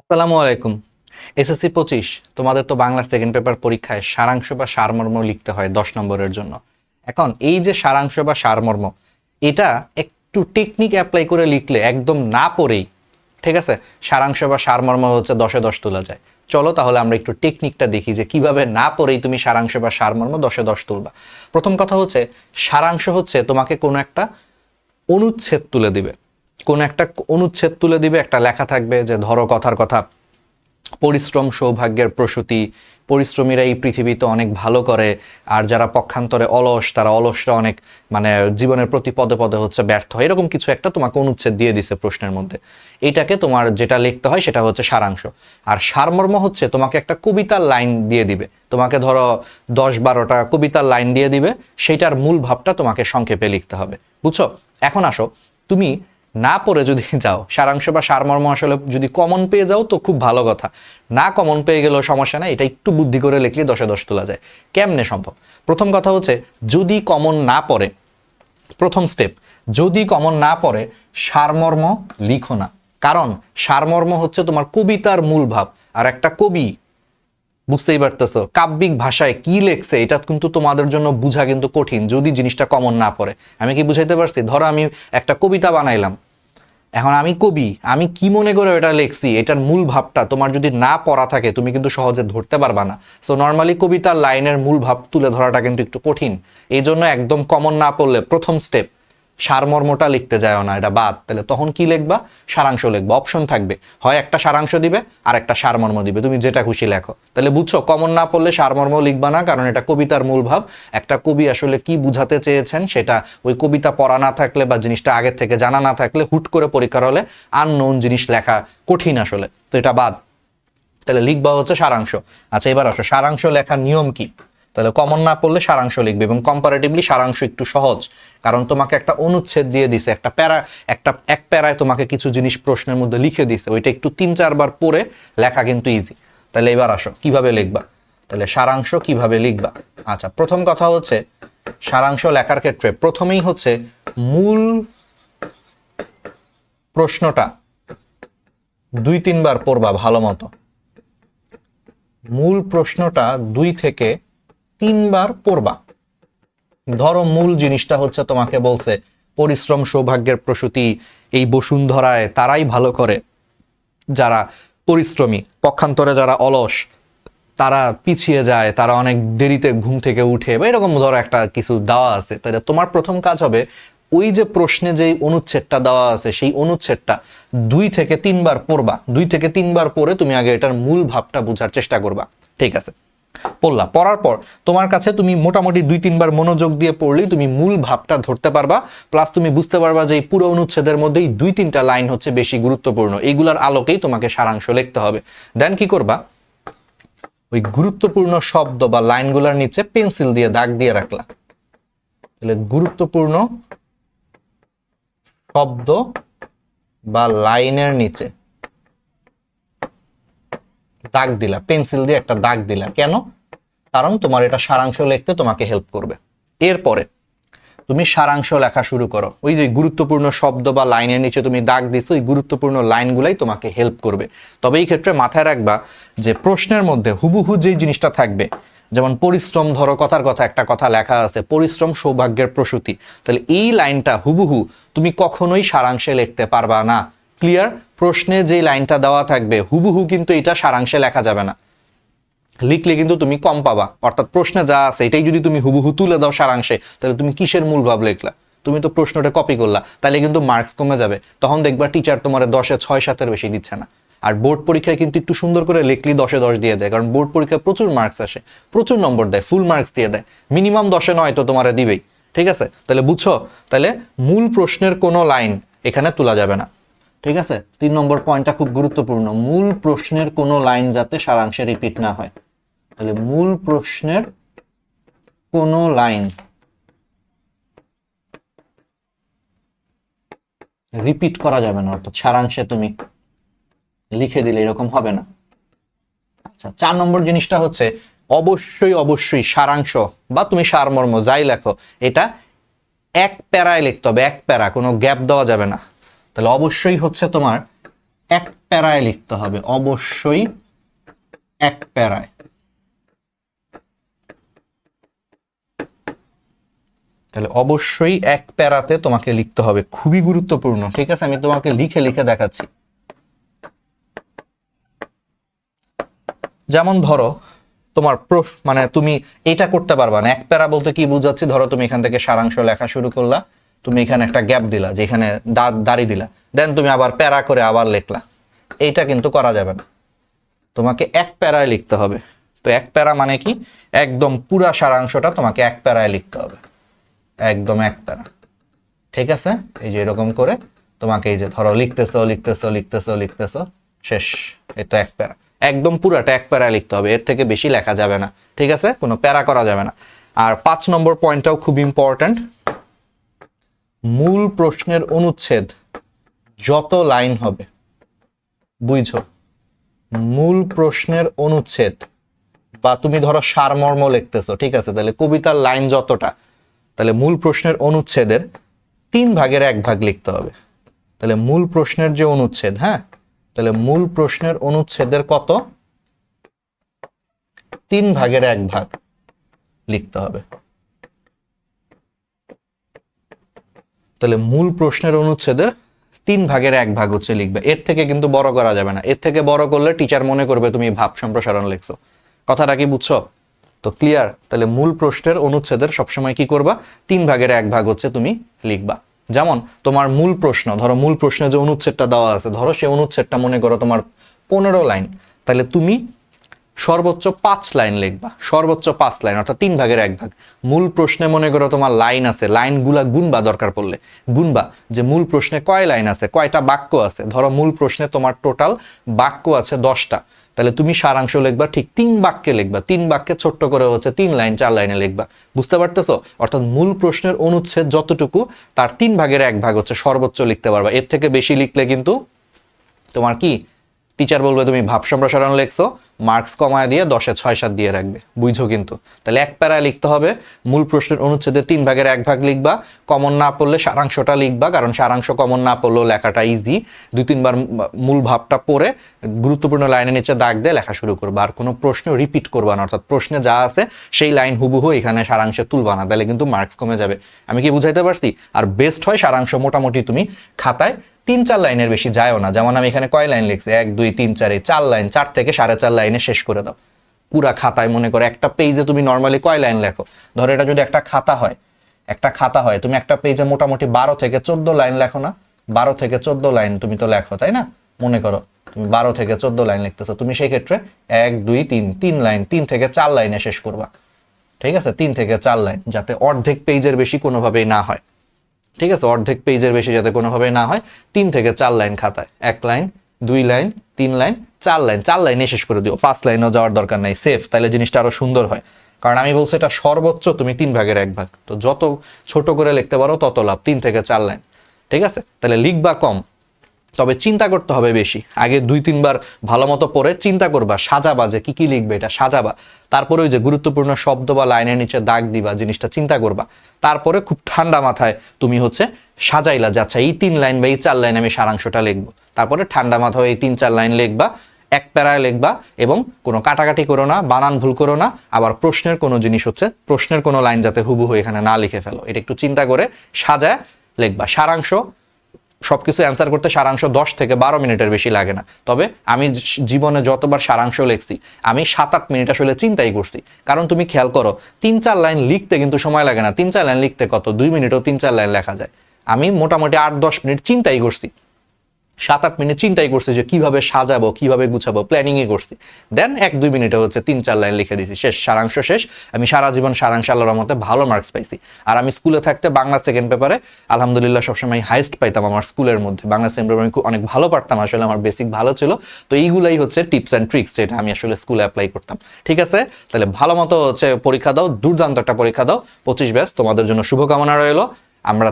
আসসালামু আলাইকুম। এসএসসি পঁচিশ, তোমাদের তো বাংলা সেকেন্ড পেপার পরীক্ষায় সারাংশ বা সারমর্ম লিখতে হয় দশ নম্বরের জন্য। এখন এই যে সারাংশ বা সারমর্ম, এটা একটু টেকনিক অ্যাপ্লাই করে লিখলে একদম না পড়েই, ঠিক আছে? সারাংশ বা সারমর্ম হচ্ছে দশে দশ তোলা যায়। চলো তাহলে আমরা একটু টেকনিকটা দেখি যে কীভাবে না পড়েই তুমি সারাংশ বা সারমর্ম দশে দশ তুলবা। প্রথম কথা হচ্ছে, সারাংশ হচ্ছে তোমাকে কোনো একটা অনুচ্ছেদ তুলে দিবে। কোন একটা অনুচ্ছেদ তুলে দিবে, একটা লেখা থাকবে যে ধরো কথার কথা, পরিশ্রম সৌভাগ্যের প্রসূতি, পরিশ্রমীরা এই পৃথিবীতে অনেক ভালো করে, আর যারা পক্ষান্তরে অলস, তারা অলসরা অনেক মানে জীবনের প্রতি পদে পদে হচ্ছে ব্যর্থ। হয় এরকম কিছু একটা তোমাকে অনুচ্ছেদ দিয়ে দিছে প্রশ্নের মধ্যে। এইটাকে তোমার যেটা লিখতে হয় সেটা হচ্ছে সারাংশ। আর সারমর্ম হচ্ছে তোমাকে একটা কবিতার লাইন দিয়ে দিবে। তোমাকে ধরো দশ বারোটা কবিতার লাইন দিয়ে দিবে, সেইটার মূল ভাবটা তোমাকে সংক্ষেপে লিখতে হবে। বুঝছ? এখন আসো। তুমি না পড়ে যদি যাও, সারাংশ বা সারমর্ম আসলে যদি কমন পেয়ে যাও তো খুব ভালো কথা। না কমন পেয়ে গেলেও সমস্যা নাই, এটা একটু বুদ্ধি করে লিখলে দশে দশ তোলা যায়। কেমনে সম্ভব? প্রথম কথা হচ্ছে, যদি কমন না পড়ে, প্রথম স্টেপ যদি কমন না পড়ে, সারমর্ম লিখো না। কারণ সারমর্ম হচ্ছে তোমার কবিতার মূল ভাব, আর একটা কবি, বুঝতেই পারতেছো, কাব্যিক ভাষায় কি লেখছে, এটা কিন্তু তোমাদের জন্য বোঝা কিন্তু কঠিন, যদি জিনিসটা কমন না পড়ে। আমি কি বুঝাইতে পারছি? ধরো আমি একটা কবিতা বানাইলাম এখন আমি কবি, আমি কি মনে করে এটা লিখছি? এটার মূল ভাবটা তোমার যদি না পড়া থাকে, তুমি কিন্তু সহজে ধরতে পারবা না। সো নর্মালি কবিতার লাইনের মূল ভাব তুলে ধরাটা কিন্তু একটু কঠিন। এই জন্য একদম কমন না পড়লে প্রথম স্টেপ সারমর্মটা লিখতে যায় না, এটা বাদ। তাহলে তখন কি লিখবা? সারাংশ লিখবা। অপশন থাকবে। হয় একটা সারাংশ দিবে, আর একটা সারমর্ম দিবে। তুমি যেটা খুশি লেখো। তাহলে বুঝছ কমন না পড়লে সারমর্ম লিখবা না, কারণ এটা কবিতার মূল ভাব। একটা কবি আসলে কি বুঝাতে চেয়েছেন, সেটা ওই কবিতা পড়া না থাকলে বা জিনিসটা আগের থেকে জানা না থাকলে হুট করে পরীক্ষার হলে আননোন জিনিস লেখা কঠিন আসলে। তো এটা বাদ। তাহলে লিখবা হচ্ছে সারাংশ। আচ্ছা এবার আসো। সারাংশ লেখার নিয়ম কি? তাহলে কমন না পড়লে সারাংশ লিখবে এবং কম্পারেটিভলি সারাংশ একটু সহজ। কারণ তোমাকে একটা অনুচ্ছেদ দিয়ে দিছে, একটা প্যারা, একটা, এক প্যারায় তোমাকে কিছু জিনিস প্রশ্নের মধ্যে লিখে দিছে। ওইটা একটু তিন, চারবার পড়ে লেখা কিন্তু ইজি তাহলে এবার আসো, কীভাবে লিখবা? তাহলে সারাংশ কীভাবে লিখবা? আচ্ছা প্রথম কথা হচ্ছে সারাংশ লেখার ক্ষেত্রে প্রথমেই হচ্ছে মূল প্রশ্নটা দুই, তিনবার পড়বা ভালো মতো। মূল প্রশ্নটা দুই থেকে তিনবার পড়বা। ধরো মূল জিনিসটা হচ্ছে তোমাকে বলছে, পরিশ্রম সৌভাগ্যের প্রসূতি এই বসুন্ধরায় তারাই ভালো করে। যারা পরিশ্রমী, পক্ষান্তরে যারা অলস, তারা পিছিয়ে যায়, তারা অনেক দেরিতে ঘুম থেকে উঠে, বা এরকম ধরো একটা কিছু দেওয়া আছে। তাহলে তোমার প্রথম কাজ হবে, ওই যে প্রশ্নে যেই অনুচ্ছেদটা দেওয়া আছে, সেই অনুচ্ছেদটা দুই থেকে তিনবার পড়বা। দুই থেকে তিনবার পড়ে তুমি আগে এটার মূল ভাবটা বোঝার চেষ্টা করবা। ঠিক আছে? পড়লা। পড়ার পর তোমার কাছে তুমি মোটামুটি দুই, তিনবার মনোযোগ দিয়ে পড়লেই তুমি মূল ভাবটা ধরতে পারবা। প্লাস তুমি বুঝতে পারবা যে এই পুরো অনুচ্ছেদের মধ্যেই দুই, তিনটা লাইন হচ্ছে বেশি গুরুত্বপূর্ণ। এইগুলোর আলোকেই তোমাকে সারাংশ লিখতে হবে। দেন কি করবা? ওই গুরুত্বপূর্ণ শব্দ বা লাইনগুলোর নিচে পেন্সিল দিয়ে দাগ দিয়ে রাখলা। তাহলে গুরুত্বপূর্ণ শব্দ বা লাইনের নিচে দাগ দিলা, পেন্সিল দিয়ে একটা দাগ দিলা। কেন? কারণ তোমার এটা সারাংশ লিখতে তোমাকে হেল্প করবে। এরপরে, তুমি সারাংশ লেখা শুরু করো। ওই যে গুরুত্বপূর্ণ শব্দ বা লাইনের নিচে তুমি দাগ দিছো ওই গুরুত্বপূর্ণ লাইনগুলাই তোমাকে হেল্প করবে। তবে এই ক্ষেত্রে মাথায় রাখবা যে প্রশ্নের মধ্যে হুবহু যেই জিনিসটা থাকবে, যেমন পরিশ্রম ধরো, কথার কথা একটা কথা লেখা আছে, পরিশ্রম সৌভাগ্যের প্রসূতি। তাহলে এই লাইনটা হুবহু তুমি কখনোই সারাংশে লিখতে পারবা না। ক্লিয়ার প্রশ্নে যে লাইনটা দেওয়া থাকবে, হুবহু কিন্তু এটা সারাংশে লেখা যাবে না। লিখলে কিন্তু তুমি কম পাবা। অর্থাৎ প্রশ্নে যা আছে, এটাই যদি তুমি হুবহু তুলে দাও সারাংশে, তাহলে তুমি কিসের মূল ভাব লিখলা? তুমি তো প্রশ্নটা কপি করলা, তাহলে কিন্তু মার্কস কমে যাবে। তখন দেখবা টিচার তোমার দশে ছয় সাতের বেশি দিচ্ছে না। আর বোর্ড পরীক্ষায় কিন্তু একটু সুন্দর করে লিখলি দশে দশ দিয়ে দেয়, কারণ বোর্ড পরীক্ষায় প্রচুর মার্কস আসে, প্রচুর নম্বর দেয় ফুল মার্কস দিয়ে দেয়। মিনিমাম দশে নয় তো তোমার দিবেই, ঠিক আছে? তাহলে বুঝছ? তাহলে মূল প্রশ্নের কোনো লাইন এখানে তোলা যাবে না, ঠিক আছে? তিন নম্বর পয়েন্টটা খুব গুরুত্বপূর্ণ। মূল প্রশ্নের কোনো লাইন যাতে সারাংশে রিপিট না হয়। তাহলে মূল প্রশ্নের কোনো লাইন রিপিট করা যাবে না, অর্থাৎ সারাংশে তুমি লিখে দিলে এরকম হবে না। আচ্ছা চার নম্বর জিনিসটা হচ্ছে অবশ্যই অবশ্যই সারাংশ বা তুমি সারমর্ম যাই লেখো, এটা এক প্যারায় লিখতে হবে, এক প্যারা, কোনো গ্যাপ দেওয়া যাবে না। তাহলে অবশ্যই হচ্ছে তোমার এক প্যারায় লিখতে হবে, অবশ্যই এক প্যারায়। তাহলে অবশ্যই এক প্যারাতে তোমাকে লিখতে হবে। খুবই গুরুত্বপূর্ণ, ঠিক আছে? আমি তোমাকে লিখে লিখে দেখাচ্ছি। যেমন ধরো, তোমার মানে তুমি এটা করতে পারবা না। এক প্যারা বলতে কি বুঝাচ্ছি? ধরো তুমি এখান থেকে সারাংশ লেখা শুরু করলা, তুমি এখানে একটা গ্যাপ দিলা যেখানে দা- দাড়ি দিলা। দেন তুমি আবার প্যারা করে আবার লিখলা। এইটা কিন্তু করা যাবে না। তোমাকে এক প্যারায় লিখতে হবে। তো এক প্যারা মানে কি? একদম পুরা সারাংশটা তোমাকে এক প্যারায় লিখতে হবে। একদম এক প্যারা ঠিক আছে? এই যে এরকম করে তোমাকে এই যে ধরো লিখতেছো লিখতেছো লিখতেছো লিখতেছো, শেষ। এই তো এক প্যারা। একদম পুরাটা এক প্যারা লিখতে হবে, এর থেকে বেশি লেখা যাবে না। ঠিক আছে? কোনো প্যারা করা যাবে না। আর পাঁচ নম্বর পয়েন্টটাও খুব ইম্পর্ট্যান্ট মূল প্রশ্নের অনুচ্ছেদ যত লাইন হবে, বুঝছ? মূল প্রশ্নের অনুচ্ছেদ বা তুমি ধরো সারমর্ম লিখতেছো, ঠিক আছে? তাহলে কবিতার লাইন যতটা তাহলে মূল প্রশ্নের অনুচ্ছেদের তিন ভাগের এক ভাগ লিখতে হবে। তাহলে মূল প্রশ্নের যে অনুচ্ছেদ হ্যাঁ? তাহলে মূল প্রশ্নের অনুচ্ছেদের কত? তিন ভাগের এক ভাগ লিখতে হবে। তাহলে মূল প্রশ্নের অনুচ্ছেদের তিন ভাগের এক ভাগ হচ্ছে লিখবে। এর থেকে কিন্তু বড় করা যাবে না। এর থেকে বড় করলে টিচার মনে করবে তুমি ভাব সম্প্রসারণ লিখছো। কথাটা কি বুঝছ? তো ক্লিয়ার তাহলে মূল প্রশ্নের অনুচ্ছেদের সবসময় কি করবা? তিন ভাগের এক ভাগ হচ্ছে তুমি লিখবা। যেমন, তোমার মূল প্রশ্ন, ধরো মূল প্রশ্নে যে অনুচ্ছেদটা দেওয়া আছে, ধরো সেই অনুচ্ছেদটা মনে করো তোমার পনেরো লাইন। তাহলে তুমি সর্বোচ্চ পাঁচ লাইন লিখবা। সর্বোচ্চ পাঁচ লাইন, অর্থাৎ তিন ভাগের এক ভাগ। মূল প্রশ্নে মনে করো তোমার লাইন আছে, লাইনগুলা গুনবা দরকার পড়লে। গুনবা যে মূল প্রশ্নে কয় লাইন আছে, কয়টা বাক্য আছে? ধরো মূল প্রশ্নে তোমার টোটাল বাক্য আছে দশটা। তাহলে তুমি সারাংশ লিখবা, ঠিক তিন বাক্যে লিখবা। তিন বাক্যে ছোট্ট করে হচ্ছে তিন লাইন, চার লাইনে লিখবা। বুঝতে পারতেছো? অর্থাৎ মূল প্রশ্নের অনুচ্ছেদ যতটুকু, তার তিন ভাগের এক ভাগ হচ্ছে সর্বোচ্চ লিখতে পারবা। এর থেকে বেশি লিখলে কিন্তু তোমার কি? টিচার বলবে তুমি ভাব সম্প্রসারণ লিখছো মার্কস কমায় দিয়ে দশে ছয় সাত দিয়ে রাখবে। বুঝো কিন্তু? তাহলে এক প্যারায় লিখতে হবে, মূল প্রশ্নের অনুচ্ছেদের তিন ভাগের এক ভাগ লিখবা কমন না পড়লে সারাংশটা লিখবা, কারণ সারাংশ কমন না পড়লেও লেখাটা ইজি দুই তিনবার মূল ভাবটা পড়ে, গুরুত্বপূর্ণ লাইনের নিচে দাগ দিয়ে লেখা শুরু করবা। আর কোনো প্রশ্ন রিপিট করবা না, অর্থাৎ প্রশ্নে যা আছে, সেই লাইন হুবহু এখানে সারাংশে তুলবা না, তাহলে কিন্তু মার্কস কমে যাবে। আমি কি বুঝাইতে পারছি? আর বেস্ট হয় সারাংশ মোটামুটি তুমি খাতায় তিন, চার লাইনের বেশি যায়ও না। যেমন আমি এখানে কয় লাইন লিখছি? এক, দুই, তিন, চার চার লাইন, চার থেকে সাড়ে চার লাইনে শেষ করে দাও। পুরা খাতায় মনে করো একটা পেজে তুমি নর্মালি কয় লাইন লেখো? ধরো এটা যদি একটা খাতা হয়, একটা খাতা হয়, তুমি একটা পেজে মোটামুটি বারো থেকে চোদ্দ লাইন লেখো না? বারো থেকে চোদ্দ লাইন তুমি তো লেখো, তাই না? মনে করো, তুমি বারো থেকে চোদ্দ লাইন লিখতেছো, তুমি সেই ক্ষেত্রে এক, দুই, তিন তিন লাইন, তিন থেকে চার লাইনে শেষ করবা। ঠিক আছে? তিন থেকে চার লাইন, যাতে অর্ধেক পেজের বেশি কোনোভাবেই না হয়। ঠিক আছে? অর্ধেক পেজের বেশি যাতে কোনোভাবেই না হয়, তিন থেকে চার লাইন খাতায়। এক লাইন, দুই লাইন, তিন লাইন চার লাইন চার লাইনে শেষ করে দিও। পাঁচ লাইনও যাওয়ার দরকার নাই সেফ তাহলে জিনিসটা আরও সুন্দর হয়। কারণ আমি বলছি এটা সর্বোচ্চ তুমি তিন ভাগের এক ভাগ। তো যত ছোট করে লিখতে পারো, তত লাভ। তিন থেকে চার লাইন ঠিক আছে? তাহলে লিখবা কম। তবে চিন্তা করতে হবে বেশি। আগে দুই, তিনবার ভালো মতো পড়ে চিন্তা করবা, সাজাবা যে কি কি লিখবে এটা, সাজাবা। তারপরে ওই যে গুরুত্বপূর্ণ শব্দ বা লাইনের নিচে দাগ দিবা, জিনিসটা চিন্তা করবা। তারপরে খুব ঠান্ডা মাথায় তুমি হচ্ছে সাজাইলা যে আচ্ছা এই তিন লাইন বা এই চার লাইন আমি সারাংশটা লিখব। তারপরে ঠান্ডা মাথায় এই তিন, চার লাইন লিখবা। এক প্যারায় লিখবা এবং কোনো কাটাকাটি করো না, বানান ভুল করো না। আবার প্রশ্নের কোনো জিনিস হচ্ছে, প্রশ্নের কোনো লাইন যাতে হুবহু এখানে না লিখে ফেলো। এটা একটু চিন্তা করে সাজায় লিখবা। সারাংশ, সবকিছু অ্যান্সার করতে সারাংশ দশ থেকে বারো মিনিটের বেশি লাগে না। তবে আমি জীবনে যতবার সারাংশ লিখছি, আমি সাত আট মিনিট আসলে চিন্তাই করছি। কারণ তুমি খেয়াল করো, তিন চার লাইন লিখতে কিন্তু সময় লাগে না। তিন চার লাইন লিখতে কত? দুই মিনিটও তিন চার লাইন লেখা যায়। আমি মোটামুটি আট দশ মিনিট চিন্তাই করছি। সাত আট মিনিট চিন্তাই করছি যে কীভাবে সাজাবো, কীভাবে গুছাবো প্ল্যানিংই করছি। দেন এক দুই মিনিটে হচ্ছে তিন চার লাইন লিখে দিছি, শেষ, সারাংশ শেষ। আমি সারা জীবন সারাংশ আল্লাহর মতে ভালো মার্কস পাইছি। আর আমি স্কুলে থাকতে বাংলা সেকেন্ড পেপারে আলহামদুলিল্লাহ সবসময় হাইস্ট পাইতাম আমার স্কুলের মধ্যে। বাংলা সেকেন্ড পেপার আমি অনেক ভালো পারতাম, আসলে আমার বেসিক ভালো ছিল। তো এইগুলাই হচ্ছে টিপস অ্যান্ড ট্রিক্স যেটা আমি আসলে স্কুলে অ্যাপ্লাই করতাম। ঠিক আছে? তাহলে ভালো মতো হচ্ছে পরীক্ষা দাও, দুর্দান্ত একটা পরীক্ষা দাও। পঁচিশ ব্যাস তোমাদের জন্য শুভকামনা রইল। আমরা